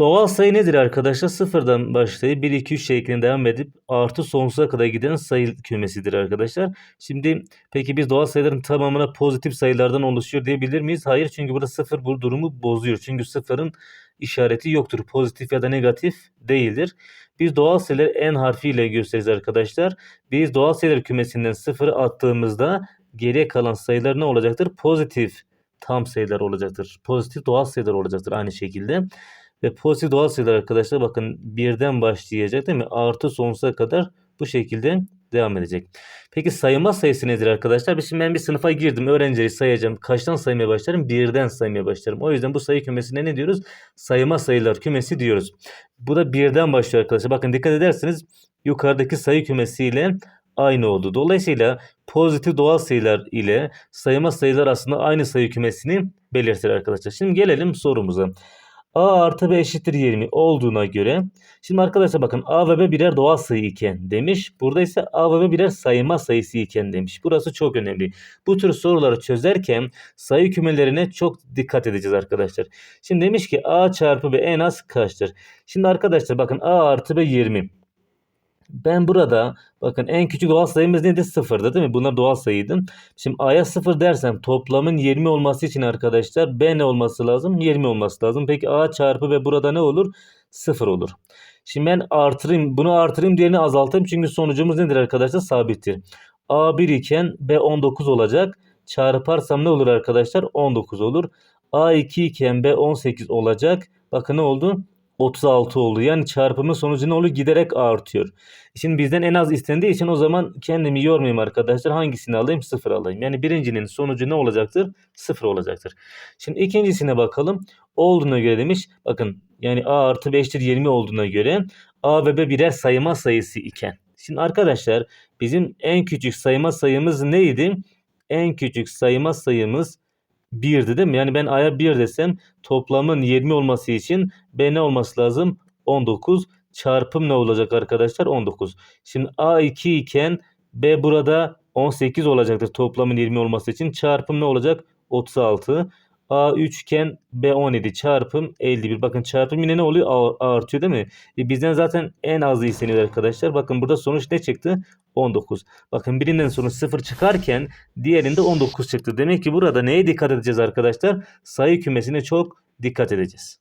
Doğal sayı nedir arkadaşlar? Sıfırdan başlayıp 1, 2, 3 şeklinde devam edip artı sonsuza kadar giden sayı kümesidir arkadaşlar. Şimdi peki biz doğal sayıların tamamına pozitif sayılardan oluşuyor diyebilir miyiz? Hayır çünkü burada sıfır bu durumu bozuyor. Çünkü sıfırın işareti yoktur. Pozitif ya da negatif değildir. Biz doğal sayıları en harfiyle gösteririz arkadaşlar. Biz doğal sayılar kümesinden sıfırı attığımızda geriye kalan sayılar ne olacaktır? Pozitif tam sayılar olacaktır. Pozitif doğal sayılar olacaktır aynı şekilde. Ve pozitif doğal sayılar arkadaşlar bakın birden başlayacak değil mi? Artı sonsuza kadar bu şekilde devam edecek. Peki sayma sayısı nedir arkadaşlar? Şimdi ben bir sınıfa girdim. Öğrencileri sayacağım. Kaçtan saymaya başlarım? Birden saymaya başlarım. O yüzden bu sayı kümesine ne diyoruz? Sayma sayılar kümesi diyoruz. Bu da birden başlıyor arkadaşlar. Bakın dikkat ederseniz yukarıdaki sayı kümesiyle aynı oldu. Dolayısıyla pozitif doğal sayılar ile sayma sayılar aslında aynı sayı kümesini belirtir arkadaşlar. Şimdi gelelim sorumuza. A artı B eşittir 20 olduğuna göre şimdi arkadaşlar bakın A ve B birer doğal sayı iken demiş. Burada ise A ve B birer sayma sayısı iken demiş. Burası çok önemli. Bu tür soruları çözerken sayı kümelerine çok dikkat edeceğiz arkadaşlar. Şimdi demiş ki A çarpı B en az kaçtır? Şimdi arkadaşlar bakın A artı B 20. Ben burada bakın en küçük doğal sayımız neydi? Sıfırdı değil mi? Bunlar doğal sayıydı. Şimdi A'ya sıfır dersem toplamın 20 olması için arkadaşlar B ne olması lazım? 20 olması lazım. Peki A çarpı B burada ne olur? Sıfır olur. Şimdi ben artırayım. Bunu artırayım diğerini azaltayım. Çünkü sonucumuz nedir arkadaşlar? Sabittir. A 1 iken B 19 olacak. Çarparsam ne olur arkadaşlar? 19 olur. A 2 iken B 18 olacak. Bakın ne oldu? 36 oldu. Yani çarpımın sonucu ne oluyor? Giderek artıyor. Şimdi bizden en az istendiği için o zaman kendimi yormayayım arkadaşlar. Hangisini alayım? Sıfır alayım. Yani birincinin sonucu ne olacaktır? Sıfır olacaktır. Şimdi ikincisine bakalım. Olduğuna göre demiş. Bakın yani A artı 5'tir 20 olduğuna göre A ve B birer sayma sayısı iken. Şimdi arkadaşlar bizim en küçük sayma sayımız neydi? En küçük sayma sayımız 1'di değil mi? Yani ben A'ya 1 desem toplamın 20 olması için B ne olması lazım? 19 çarpım ne olacak arkadaşlar? 19. Şimdi A 2 iken B burada 18 olacaktır toplamın 20 olması için. Çarpım ne olacak? 36. A 3 iken B 17 çarpım 51. Bakın çarpım yine ne oluyor? A, artıyor değil mi? E bizden zaten en azı isteniyor arkadaşlar. Bakın burada sonuç ne çıktı? 19. Bakın birinden sonuç 0 çıkarken diğerinde 19 çıktı. Demek ki burada neye dikkat edeceğiz arkadaşlar? Sayı kümesine çok dikkat edeceğiz.